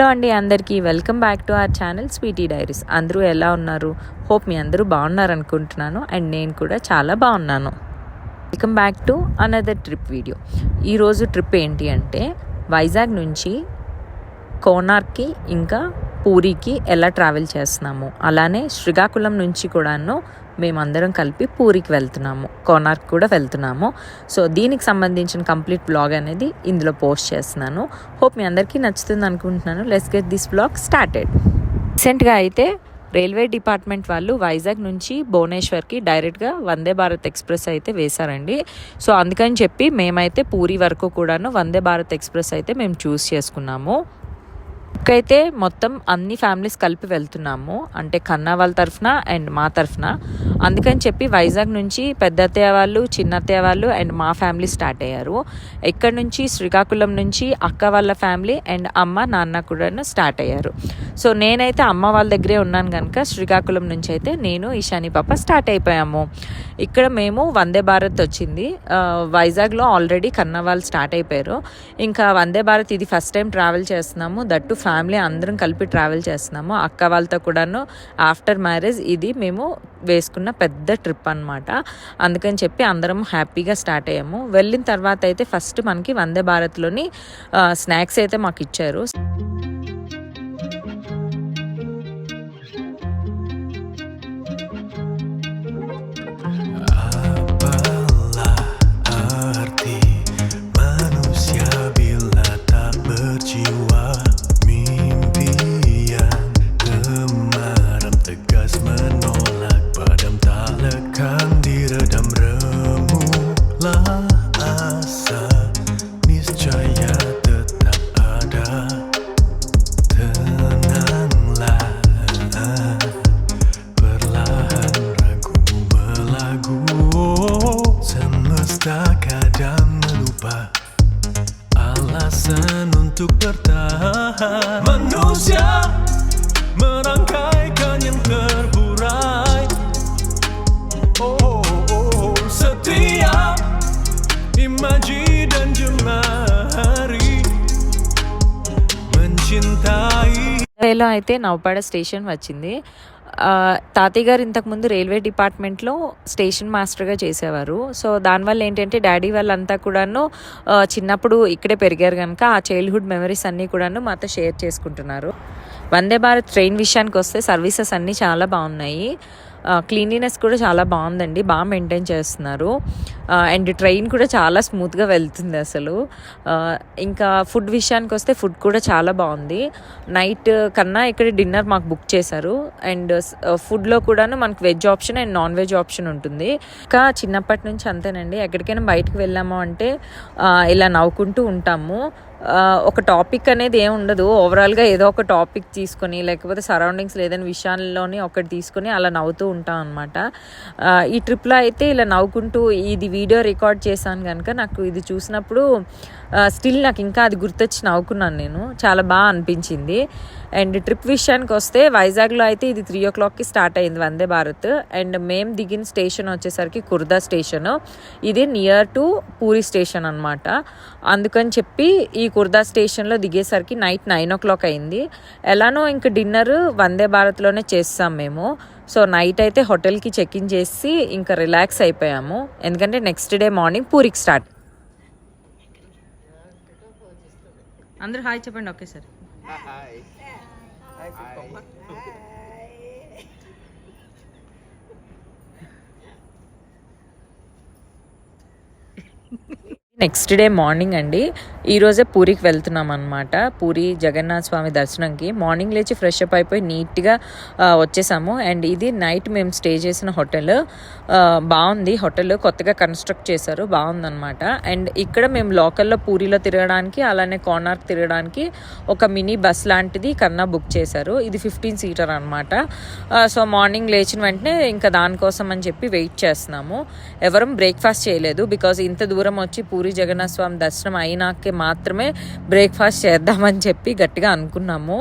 Hello అండి అందరికీ. Welcome back to our channel Sweety Diaries అందరూ ఎలా ఉన్నారు? హోప్ మీ అందరూ బాగున్నారు అనుకుంటున్నాను అండ్ నేను కూడా చాలా బాగున్నాను. Welcome back to another trip video ఈరోజు ట్రిప్ ఏంటి అంటే వైజాగ్ నుంచి కోనార్క్కి ఇంకా పూరికి ఎలా ట్రావెల్ చేస్తున్నాము? అలానే శ్రీకాకుళం నుంచి కూడాను మేమందరం కలిపి పూరికి వెళ్తున్నాము కోనార్క్ కూడా వెళ్తున్నాము. సో దీనికి సంబంధించిన కంప్లీట్ బ్లాగ్ అనేది ఇందులో పోస్ట్ చేస్తున్నాను. హోప్ మీ అందరికీ నచ్చుతుంది అనుకుంటున్నాను. Let's get this blog started రీసెంట్గా అయితే రైల్వే డిపార్ట్మెంట్ వాళ్ళు వైజాగ్ నుంచి భువనేశ్వర్కి డైరెక్ట్గా వందే భారత్ ఎక్స్ప్రెస్ అయితే వేశారండి. సో అందుకని చెప్పి మేమైతే పూరి వరకు కూడాను వందే భారత్ ఎక్స్ప్రెస్ అయితే మేము చూస్ చేసుకున్నాము. అయితే మొత్తం అన్ని ఫ్యామిలీస్ కలిపి వెళ్తున్నాము. అంటే కన్నా వాళ్ళ తరఫున అండ్ మా తరఫున. అందుకని చెప్పి వైజాగ్ నుంచి పెద్ద అత్తయ్య వాళ్ళు చిన్న అత్తయ్య వాళ్ళు అండ్ మా ఫ్యామిలీ స్టార్ట్ అయ్యారు. ఎక్కడి నుంచి శ్రీకాకుళం నుంచి అక్క వాళ్ళ ఫ్యామిలీ అండ్ అమ్మ నాన్న కూడా స్టార్ట్ అయ్యారు. సో నేనైతే అమ్మ వాళ్ళ దగ్గరే ఉన్నాను కనుక శ్రీకాకుళం నుంచి అయితే నేను ఈశాని పాప స్టార్ట్ అయిపోయాము. ఇక్కడ మేము వందే భారత్ వచ్చింది. వైజాగ్లో ఆల్రెడీ కన్నా వాళ్ళు స్టార్ట్ అయిపోయారు. ఇంకా వందే భారత్ ఇది ఫస్ట్ టైం ట్రావెల్ చేస్తున్నాము. దట్టు ఫ్యామిలీ అందరం కలిపి ట్రావెల్ చేస్తున్నాము. అక్క వాళ్ళతో కూడాను ఆఫ్టర్ మ్యారేజ్ ఇది మేము వేసుకున్న పెద్ద ట్రిప్ అనమాట అందుకని చెప్పి అందరం హ్యాపీగా స్టార్ట్ అయ్యాము. వెళ్ళిన తర్వాత అయితే ఫస్ట్ మనకి వందే భారత్లోని స్నాక్స్ అయితే మాకు ఇచ్చారు. మధ్యలో అయితే నవపాడ స్టేషన్ వచ్చింది. తాతయ్య గారు ఇంతకుముందు రైల్వే డిపార్ట్మెంట్లో స్టేషన్ మాస్టర్గా చేసేవారు. సో దానివల్ల ఏంటంటే డాడీ వాళ్ళంతా కూడాను చిన్నప్పుడు ఇక్కడే పెరిగారు కనుక ఆ చైల్డ్హుడ్ మెమరీస్ అన్నీ కూడాను మాతో షేర్ చేసుకుంటున్నారు. వందే భారత్ ట్రైన్ విషయానికి వస్తే సర్వీసెస్ అన్నీ చాలా బాగున్నాయి. క్లీనినెస్ కూడా చాలా బాగుందండి. బాగా మెయింటైన్ చేస్తున్నారు. అండ్ ట్రైన్ కూడా చాలా స్మూత్గా వెళ్తుంది అసలు. ఇంకా ఫుడ్ విషయానికి వస్తే ఫుడ్ కూడా చాలా బాగుంది. నైట్ కన్నా ఇక్కడ డిన్నర్ మాకు బుక్ చేశారు. అండ్ ఫుడ్లో కూడాను మనకు veg option and non veg option ఉంటుంది. ఇంకా చిన్నప్పటి నుంచి అంతేనండి. ఎక్కడికైనా బయటకు వెళ్ళాము అంటే ఇలా నవ్వుకుంటూ ఉంటాము. ఒక టాపిక్ అనేది ఏమి ఉండదు. ఓవరాల్గా ఏదో ఒక టాపిక్ తీసుకొని లేకపోతే సరౌండింగ్స్ ఏదైనా విషయాల్లోని ఒకటి తీసుకొని అలా నవ్వుతూ ఉంటాం అనమాట ఈ ట్రిప్లో అయితే ఇలా నవ్వుకుంటూ ఇది వీడియో రికార్డ్ చేశాను కనుక నాకు ఇది చూసినప్పుడు స్టిల్ నాకు ఇంకా అది గుర్తొచ్చి నవ్వుకున్నాను నేను. చాలా బాగా అనిపించింది. అండ్ ట్రిప్ విషయానికి వస్తే వైజాగ్లో అయితే ఇది త్రీ ఓ క్లాక్కి స్టార్ట్ అయింది వందే భారత్. అండ్ మేము దిగిన స్టేషన్ వచ్చేసరికి కుర్దా స్టేషన్ ఇది నియర్ టు పూరి స్టేషన్ అనమాట అందుకని చెప్పి ఈ కుర్దా స్టేషన్లో దిగేసరికి నైట్ నైన్ ఓ క్లాక్ అయింది. ఎలానో ఇంక డిన్నర్ వందే భారత్లోనే చేస్తాం మేము. సో నైట్ అయితే హోటల్కి చెక్ ఇన్ చేసి ఇంకా రిలాక్స్ అయిపోయాము. ఎందుకంటే నెక్స్ట్ డే మార్నింగ్ పూరికి స్టార్ట్. అందరూ హాయ్ చెప్పండి. Okay sir. Next day morning అండి. ఈరోజే పూరికి వెళ్తున్నాం అనమాట పూరి జగన్నాథ స్వామి దర్శనంకి మార్నింగ్ లేచి ఫ్రెష్ అప్ అయిపోయి నీట్గా వచ్చేసాము. అండ్ ఇది నైట్ మేము స్టే చేసిన హోటల్. బాగుంది. హోటల్ కొత్తగా కన్స్ట్రక్ట్ చేశారు. బాగుందనమాట అండ్ ఇక్కడ మేము లోకల్లో పూరిలో తిరగడానికి అలానే కోనార్క్ తిరగడానికి ఒక మినీ బస్ లాంటిది కన్నా బుక్ చేశారు. ఇది ఫిఫ్టీన్ సీటర్ అనమాట సో మార్నింగ్ లేచిన వెంటనే ఇంకా దానికోసం అని చెప్పి వెయిట్ చేస్తున్నాము. ఎవరం బ్రేక్ఫాస్ట్ చేయలేదు. బికాజ్ ఇంత దూరం వచ్చి పూరి జగన్నాథ స్వామి దర్శనం అయినాకే మాత్రమే బ్రేక్ఫాస్ట్ చేద్దామని చెప్పి గట్టిగా అనుకున్నాము.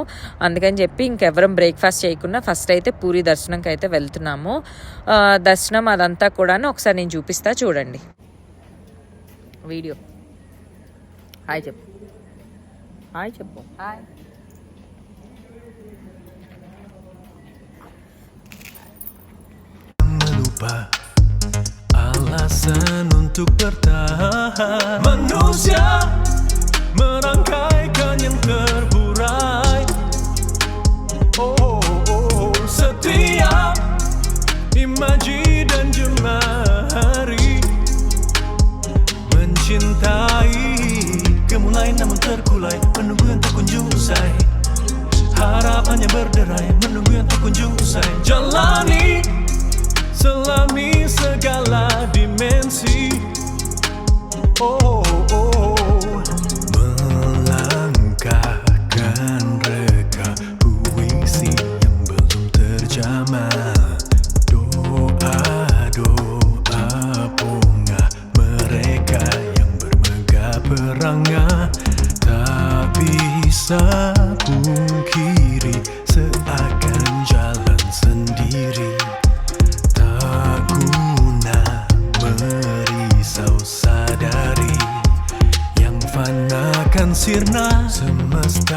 అందుకని చెప్పి ఇంకెవరం బ్రేక్ఫాస్ట్ చేయకుండా ఫస్ట్ అయితే పూరి దర్శనంకి అయితే వెళ్తున్నాము. దర్శనం అదంతా కూడా ఒకసారి నేను చూపిస్తా చూడండి. వీడియో. హాయ్ చెప్పు. హాయ్ చెప్పు. Hi. Alasan untuk bertahan. Manusia. Merangkaikan yang terburai. Oh, oh, oh, setiap imaji dan jemari. Mencintai Gemulai namun terkulai. Menunggu yang tak kunjung usai. Harapannya berderai Menunggu yang tak kunjung usai. Jalani Selami segala dimensi. Oh, oh,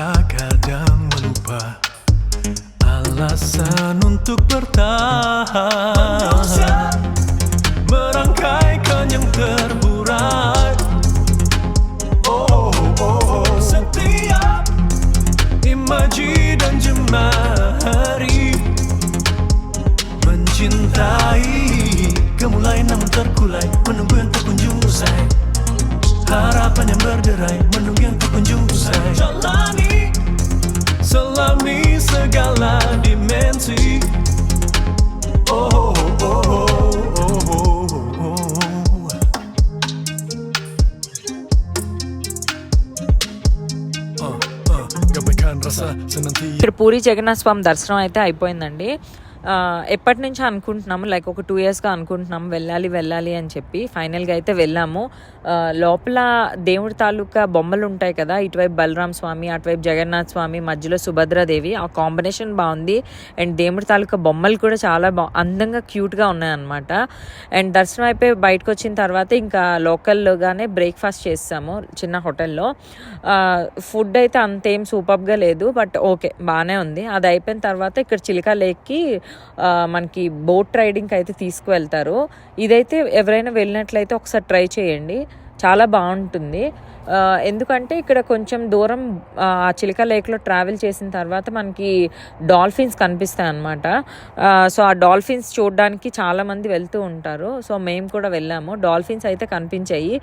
Kadang melupa Alasan untuk bertahan. Merangkaikan yang terburai. Oh, oh, oh. Setiap imaji dan jemari Mencintai. Gemulai namun terkulai Menunggu yang tak kunjung usai. Harapan yang berderai Menunggu yang tak kunjung usai. Jalani Selami segala dimensi Oh, oh, oh, oh, oh, oh. Uh, uh, rasa ఇక్కడ పూరి జగన్నాథ స్వామి దర్శనం అయితే అయిపోయిందండి ఎప్పటి నుంచి అనుకుంటున్నాము? Like ఒక two ఇయర్స్గా అనుకుంటున్నాము వెళ్ళాలి వెళ్ళాలి అని చెప్పి. ఫైనల్గా అయితే వెళ్ళాము. లోపల దేవుడి తాలూకా బొమ్మలు ఉంటాయి కదా ఇటువైపు బలరాం స్వామి అటువైపు జగన్నాథ్ స్వామి మధ్యలో సుభద్రాదేవి ఆ కాంబినేషన్ బాగుంది. అండ్ దేవుడి తాలూకా బొమ్మలు కూడా చాలా బా అందంగా క్యూట్గా ఉన్నాయన్నమాట. అండ్ దర్శనం అయిపోయి బయటకు వచ్చిన తర్వాత ఇంకా లోకల్లోగానే బ్రేక్ఫాస్ట్ చేస్తాము చిన్న హోటల్లో ఫుడ్ అయితే అంతేం సూపర్గా లేదు బట్ ఓకే బాగానే ఉంది. అది అయిపోయిన తర్వాత ఇక్కడ చిలికా లేక్కి మనకి బోట్ రైడింగ్కి అయితే తీసుకువెళ్తారు. ఇదైతే ఎవరైనా వెళ్ళినట్లయితే ఒకసారి ట్రై చేయండి. చాలా బాగుంటుంది. ఎందుకంటే ఇక్కడ కొంచెం దూరం ఆ చిలక లేక్లో ట్రావెల్ చేసిన తర్వాత మనకి డాల్ఫిన్స్ కనిపిస్తాయి అన్నమాట సో ఆ డాల్ఫిన్స్ చూడడానికి చాలామంది వెళ్తూ ఉంటారు. సో మేము కూడా వెళ్ళాము. డాల్ఫిన్స్ అయితే కనిపించాయి.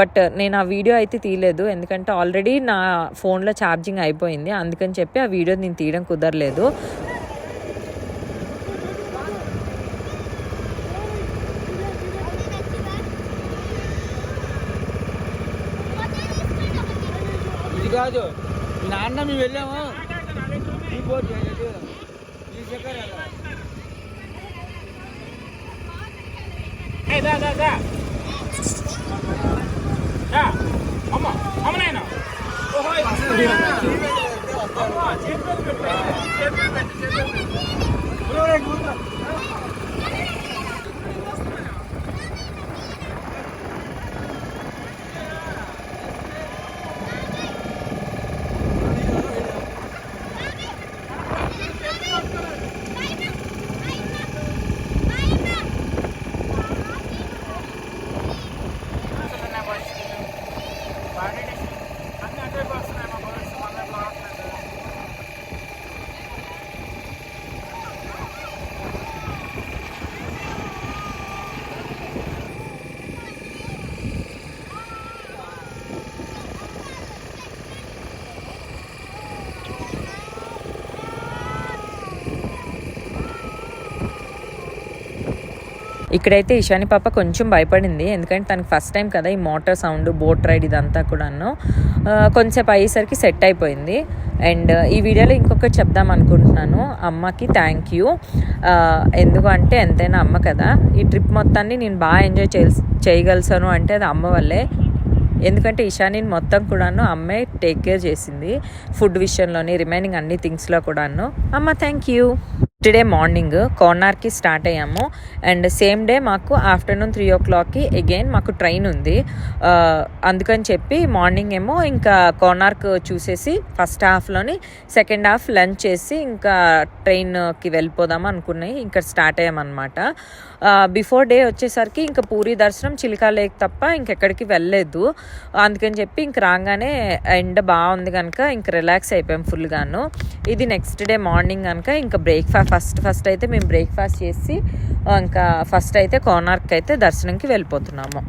బట్ నేను ఆ వీడియో అయితే తీయలేదు. ఎందుకంటే ఆల్రెడీ నా ఫోన్లో ఛార్జింగ్ అయిపోయింది. అందుకని చెప్పి ఆ వీడియో నేను తీయడం కుదరలేదు ఇది కాదు మీ నాన్న మేము వెళ్ళాము. ఈ బోట్ ఇది ఈ చక్కెర ఇక్కడైతే ఇషాని పాప కొంచెం భయపడింది. ఎందుకంటే తనకి ఫస్ట్ టైం కదా ఈ మోటార్ సౌండ్ బోట్ రైడ్ ఇదంతా కూడాను. కొంచెం కొంచెంసేపు అయ్యేసరికి సెట్ అయిపోయింది. అండ్ ఈ వీడియోలో ఇంకొకటి చెప్దాం అనుకుంటున్నాను. అమ్మకి థ్యాంక్ యూ ఎందుకంటే ఎంతైనా అమ్మ కదా. ఈ ట్రిప్ మొత్తాన్ని నేను బాగా ఎంజాయ్ చేయ చేయగలిసాను అంటే అది అమ్మ వల్లే. ఎందుకంటే ఇషానిని మొత్తం కూడాను అమ్మే టేక్ కేర్ చేసింది. ఫుడ్ విషయంలోని రిమైనింగ్ అన్ని థింగ్స్లో కూడాను. అమ్మ thank you next day morning కోనార్కి start అయ్యాము. అండ్ సేమ్ డే మాకు ఆఫ్టర్నూన్ త్రీ ఓ క్లాక్కి అగైన్ మాకు ట్రైన్ ఉంది. Uh, అందుకని చెప్పి మార్నింగ్ ఏమో ఇంకా కోనార్క్ చూసేసి ఫస్ట్ హాఫ్లోని సెకండ్ హాఫ్ లంచ్ చేసి ఇంకా ట్రైన్కి వెళ్ళిపోదాం అనుకున్నాయి. ఇంకా స్టార్ట్ అయ్యామన్నమాట. బిఫోర్ డే వచ్చేసరికి ఇంకా పూరి దర్శనం చిలికా లేక్ తప్ప ఇంకెక్కడికి వెళ్ళలేదు. అందుకని చెప్పి ఇంక రాగానే ఎండ బాగుంది కనుక ఇంక రిలాక్స్ అయిపోయాం ఫుల్గాను ఇది నెక్స్ట్ డే మార్నింగ్ కనుక ఇంకా బ్రేక్ఫాస్ట్ ఫస్ట్ ఫస్ట్ అయితే మేము బ్రేక్ఫాస్ట్ చేసి ఇంకా ఫస్ట్ అయితే కోనార్క్ అయితే దర్శనంకి వెళ్ళిపోతున్నాము.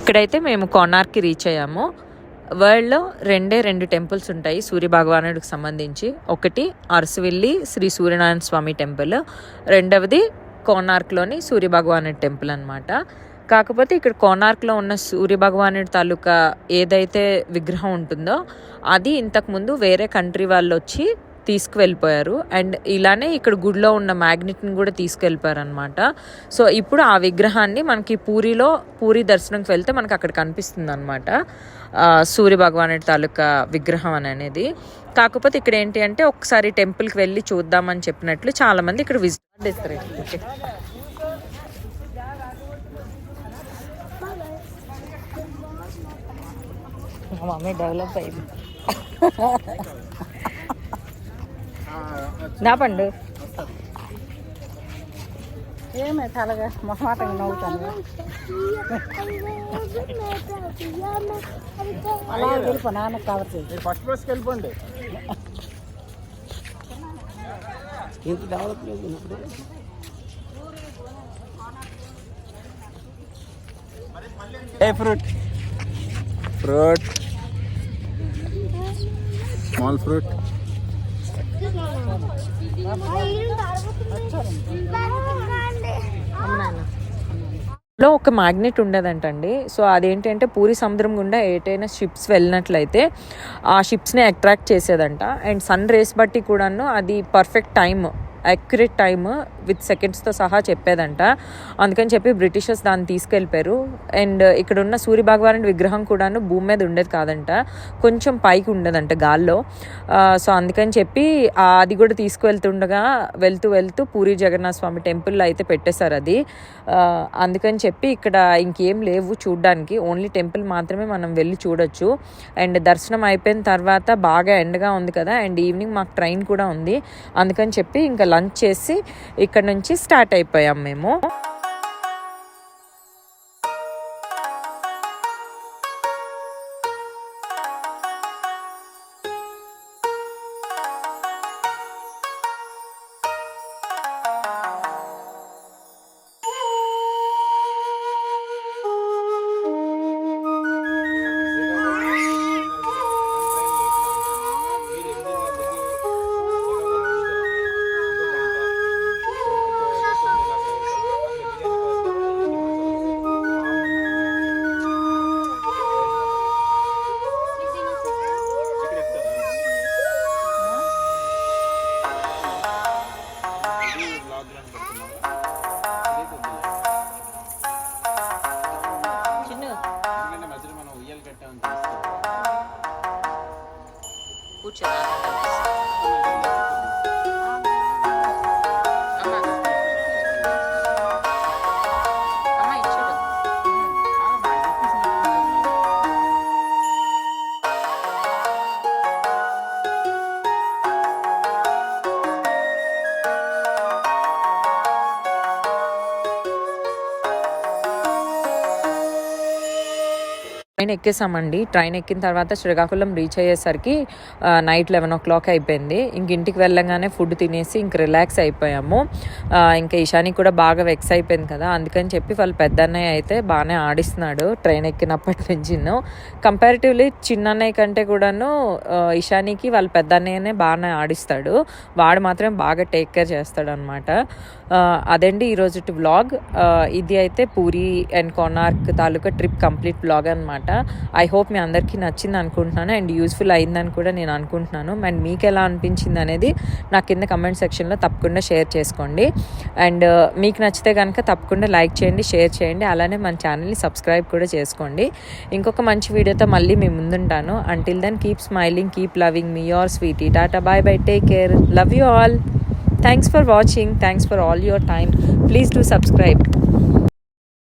ఇక్కడైతే మేము కోనార్కి రీచ్ అయ్యాము. వరల్డ్లో రెండే రెండు టెంపుల్స్ ఉంటాయి సూర్య భగవానుడికి సంబంధించి. ఒకటి అరసవిల్లి శ్రీ సూర్యనారాయణ స్వామి టెంపుల్. రెండవది కోనార్క్లోని సూర్య భగవానుడి టెంపుల్ అనమాట కాకపోతే ఇక్కడ కోనార్క్లో ఉన్న సూర్య భగవానుడి తాలూకా ఏదైతే విగ్రహం ఉంటుందో అది ఇంతకుముందు వేరే కంట్రీ వాళ్ళు వచ్చి తీసుకువెళ్ళిపోయారు. అండ్ ఇలానే ఇక్కడ గుడిలో ఉన్న మ్యాగ్నెట్ని కూడా తీసుకెళ్ళిపోయారు అనమాట సో ఇప్పుడు ఆ విగ్రహాన్ని మనకి పూరిలో పూరి దర్శనంకి వెళ్తే మనకి అక్కడ కనిపిస్తుంది అనమాట సూర్య భగవానుడి తాలూకా విగ్రహం అని అనేది. కాకపోతే ఇక్కడ ఏంటి అంటే ఒకసారి టెంపుల్కి వెళ్ళి చూద్దామని చెప్పినట్లు చాలామంది ఇక్కడ విజిట్ చేస్తారు మమ్మీ డెవలప్ అయింది. నా పండు ఏమే తలగా మొహమాటంగా నవ్వుతాను. అలా వెళ్ళిపో నాన్న కవర్ చేసి ఫస్ట్ బస్కి వెళ్ళిపోండి. ఇంత డెవలప్ లేదు ఉన్నప్పుడు ఏ ఫ్రూట్? ఫ్రూట్. Small fruit. లో ఒక మ్యాగ్నెట్ ఉండేదంటండి. సో అదేంటంటే పూరి సముద్రం గుండా ఏటైనా షిప్స్ వెళ్ళినట్లయితే ఆ షిప్స్ని అట్రాక్ట్ చేసేదంట. అండ్ సన్ రేస్ బట్టి కూడాను అది perfect time accurate time with సెకండ్స్తో సహా చెప్పేదంట. అందుకని చెప్పి బ్రిటిషర్స్ దాన్ని తీసుకెళ్ళిపోయారు. అండ్ uh, ఇక్కడ ఉన్న సూర్య భగవానుడి విగ్రహం కూడాను భూమి మీద ఉండేది కాదంట. కొంచెం పైకి ఉండదంట గాల్లో. Uh, సో అందుకని చెప్పి అది కూడా తీసుకువెళ్తుండగా వెళ్తూ వెళ్తూ పూరి జగన్నాథ స్వామి టెంపుల్లో అయితే పెట్టేశారు అది. Uh, అందుకని చెప్పి ఇక్కడ ఇంకేం లేవు చూడడానికి. ఓన్లీ టెంపుల్ మాత్రమే మనం వెళ్ళి చూడొచ్చు. అండ్ దర్శనం అయిపోయిన తర్వాత బాగా ఎండగా ఉంది కదా. అండ్ ఈవినింగ్ మాకు ట్రైన్ కూడా ఉంది. అందుకని చెప్పి ఇంకా లంచ్ చేసి ఇక్కడ నుంచి స్టార్ట్ అయిపోయాం మేము. ట్రైన్ ఎక్కేసామండి. ట్రైన్ ఎక్కిన తర్వాత శ్రీకాకుళం రీచ్ అయ్యేసరికి నైట్ లెవెన్ ఓ క్లాక్ అయిపోయింది. ఇంక ఇంటికి వెళ్ళగానే ఫుడ్ తినేసి ఇంక రిలాక్స్ అయిపోయాము. ఇంకా ఇషాని కూడా బాగా వెక్స్ అయిపోయింది కదా. అందుకని చెప్పి వాళ్ళ పెద్దన్నయ్య అయితే బాగానే ఆడిస్తున్నాడు ట్రైన్ ఎక్కినప్పటి నుంచి కంపారిటివ్లీ చిన్నన్నయ్య కంటే కూడాను ఆ, వాళ్ళ పెద్దన్నయ్యనే బాగానే ఆడిస్తాడు. వాడు మాత్రం బాగా టేక్ కేర్ చేస్తాడు అనమాట అదండి ఈరోజు వ్లాగ్ ఇది అయితే పూరి అండ్ కోనార్క్ తాలూకా ట్రిప్ కంప్లీట్ వ్లాగ్ అనమాట. ఐ హోప్ మీ అందరికీ నచ్చింది అనుకుంటున్నాను. అండ్ యూస్ఫుల్ అయిందని కూడా నేను అనుకుంటున్నాను. అండ్ మీకు ఎలా అనిపించింది అనేది నా కింద కమెంట్ సెక్షన్లో తప్పకుండా షేర్ చేసుకోండి. అండ్ uh, మీకు నచ్చితే కనుక తప్పకుండా లైక్ చేయండి షేర్ చేయండి. అలానే మన ఛానల్ని సబ్స్క్రైబ్ కూడా చేసుకోండి. ఇంకొక మంచి వీడియోతో మళ్ళీ మీ ముందుంటాను. Until then keep smiling keep loving me your sweetie tata bye bye take care love you all thanks for watching thanks for all your time please do subscribe